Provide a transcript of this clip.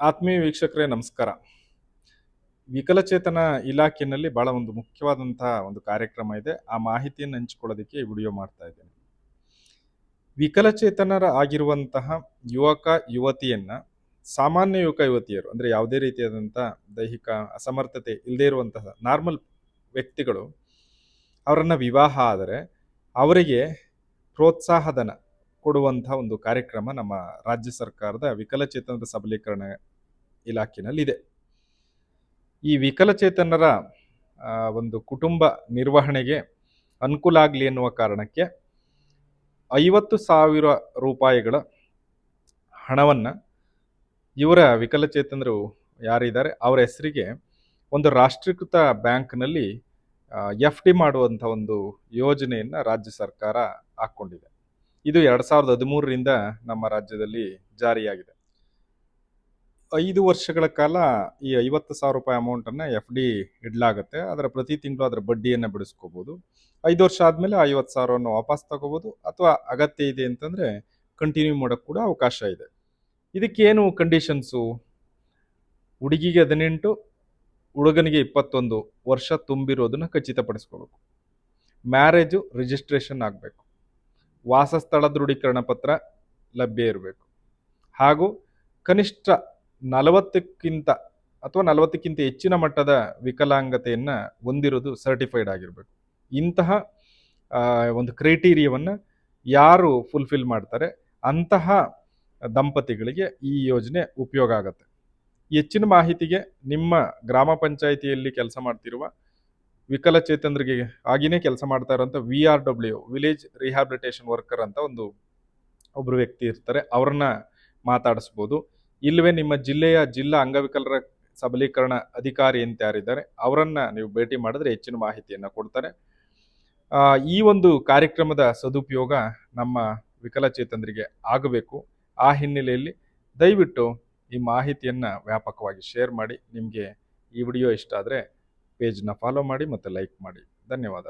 ಆತ್ಮೀಯ ವೀಕ್ಷಕರೇ, ನಮಸ್ಕಾರ. ವಿಕಲಚೇತನ ಇಲಾಖೆಯಲ್ಲಿ ಬಹಳ ಒಂದು ಮುಖ್ಯವಾದಂತಹ ಒಂದು ಕಾರ್ಯಕ್ರಮ ಇದೆ. ಆ ಮಾಹಿತಿಯನ್ನು ಹಂಚಿಕೊಳ್ಳೋದಕ್ಕೆ ವಿಡಿಯೋ ಮಾಡ್ತಾ ಇದ್ದೇನೆ. ವಿಕಲಚೇತನರ ಆಗಿರುವಂತಹ ಯುವಕ, ಯುವತಿಯನ್ನ, ಸಾಮಾನ್ಯ ಯುವಕ, ಯುವತಿಯರು, ಅಂದ್ರೆ ಯಾವುದೇ ರೀತಿಯಾದಂತಹ ದೈಹಿಕ ಅಸಮರ್ಥತೆ ಇಲ್ಲದೇ ಇರುವಂತಹ ನಾರ್ಮಲ್ ವ್ಯಕ್ತಿಗಳು, ಅವರನ್ನ ವಿವಾಹ ಆದರೆ ಅವರಿಗೆ ಪ್ರೋತ್ಸಾಹಧನ ಕೊಡುವಂತಹ ಒಂದು ಕಾರ್ಯಕ್ರಮ ನಮ್ಮ ರಾಜ್ಯ ಸರ್ಕಾರದ ವಿಕಲಚೇತನರ ಸಬಲೀಕರಣ ಇಲಾಖೆನಲ್ಲಿದೆ. ಈ ವಿಕಲಚೇತನರ ಒಂದು ಕುಟುಂಬ ನಿರ್ವಹಣೆಗೆ ಅನುಕೂಲ ಆಗಲಿ ಎನ್ನುವ ಕಾರಣಕ್ಕೆ ಐವತ್ತು ಸಾವಿರ ರೂಪಾಯಿಗಳ ಹಣವನ್ನು ಇವರ ವಿಕಲಚೇತನರು ಯಾರಿದ್ದಾರೆ, ಅವರ ಹೆಸರಿಗೆ ಒಂದು ರಾಷ್ಟ್ರೀಕೃತ ಬ್ಯಾಂಕ್ನಲ್ಲಿ ಎಫ್ ಡಿ ಮಾಡುವಂಥ ಒಂದು ಯೋಜನೆಯನ್ನು ರಾಜ್ಯ ಸರ್ಕಾರ ಹಾಕ್ಕೊಂಡಿದೆ. ಇದು ಎರಡು ಸಾವಿರದ ಹದಿಮೂರರಿಂದ ನಮ್ಮ ರಾಜ್ಯದಲ್ಲಿ ಜಾರಿಯಾಗಿದೆ. ಐದು ವರ್ಷಗಳ ಕಾಲ ಈ ಐವತ್ತು ಸಾವಿರ ರೂಪಾಯಿ ಅಮೌಂಟನ್ನು ಎಫ್ ಡಿ ಇಡಲಾಗುತ್ತೆ. ಅದರ ಪ್ರತಿ ತಿಂಗಳು ಅದರ ಬಡ್ಡಿಯನ್ನು ಬಿಡಿಸ್ಕೋಬೋದು. ಐದು ವರ್ಷ ಆದಮೇಲೆ ಐವತ್ತು ಸಾವಿರವನ್ನು ವಾಪಸ್ ತಗೋಬೋದು ಅಥವಾ ಅಗತ್ಯ ಇದೆ ಅಂತಂದರೆ ಕಂಟಿನ್ಯೂ ಮಾಡೋಕ್ಕೆ ಕೂಡ ಅವಕಾಶ ಇದೆ. ಇದಕ್ಕೇನು ಕಂಡೀಷನ್ಸು ಹುಡುಗಿಗೆ ಹದಿನೆಂಟು, ಹುಡುಗನಿಗೆ ಇಪ್ಪತ್ತೊಂದು, ವರ್ಷ ತುಂಬಿರೋದನ್ನ ಖಚಿತಪಡಿಸ್ಕೋಬೇಕು. ಮ್ಯಾರೇಜು ರಿಜಿಸ್ಟ್ರೇಷನ್ ಆಗಬೇಕು. ವಾಸಸ್ಥಳ ದೃಢೀಕರಣ ಪತ್ರ ಲಭ್ಯ ಇರಬೇಕು. ಹಾಗೂ ಕನಿಷ್ಠ ನಲವತ್ತಕ್ಕಿಂತ ಅಥವಾ ನಲವತ್ತಕ್ಕಿಂತ ಹೆಚ್ಚಿನ ಮಟ್ಟದ ವಿಕಲಾಂಗತೆಯನ್ನು ಹೊಂದಿರೋದು ಸರ್ಟಿಫೈಡ್ ಆಗಿರಬೇಕು. ಇಂತಹ ಒಂದು ಕ್ರೈಟೀರಿಯವನ್ನು ಯಾರು ಫುಲ್ಫಿಲ್ ಮಾಡ್ತಾರೆ, ಅಂತಹ ದಂಪತಿಗಳಿಗೆ ಈ ಯೋಜನೆ ಉಪಯೋಗ ಆಗುತ್ತೆ. ಹೆಚ್ಚಿನ ಮಾಹಿತಿಗೆ ನಿಮ್ಮ ಗ್ರಾಮ ಪಂಚಾಯಿತಿಯಲ್ಲಿ ಕೆಲಸ ಮಾಡ್ತಿರುವ ವಿಕಲಚೇತನರಿಗೆ ಆಗಿನೇ ಕೆಲಸ ಮಾಡ್ತಾ ಇರೋಂಥ V R W village rehabilitation worker ಅಂತ ಒಂದು ಒಬ್ಬರು ವ್ಯಕ್ತಿ ಇರ್ತಾರೆ. ಅವ್ರನ್ನ ಮಾತಾಡಿಸ್ಬೋದು. ಇಲ್ಲವೇ ನಿಮ್ಮ ಜಿಲ್ಲೆಯ ಜಿಲ್ಲಾ ಅಂಗವಿಕಲರ ಸಬಲೀಕರಣ ಅಧಿಕಾರಿ ಅಂತ ಯಾರಿದ್ದಾರೆ, ಅವರನ್ನ ನೀವು ಭೇಟಿ ಮಾಡಿದ್ರೆ ಹೆಚ್ಚಿನ ಮಾಹಿತಿಯನ್ನು ಕೊಡ್ತಾರೆ. ಈ ಒಂದು ಕಾರ್ಯಕ್ರಮದ ಸದುಪಯೋಗ ನಮ್ಮ ವಿಕಲಚೇತನರಿಗೆ ಆಗಬೇಕು. ಆ ಹಿನ್ನೆಲೆಯಲ್ಲಿ ದಯವಿಟ್ಟು ಈ ಮಾಹಿತಿಯನ್ನು ವ್ಯಾಪಕವಾಗಿ ಶೇರ್ ಮಾಡಿ. ನಿಮಗೆ ಈ ವಿಡಿಯೋ ಇಷ್ಟ ಆದರೆ ಪೇಜ್ನ ಫಾಲೋ ಮಾಡಿ ಮತ್ತು ಲೈಕ್ ಮಾಡಿ. ಧನ್ಯವಾದ.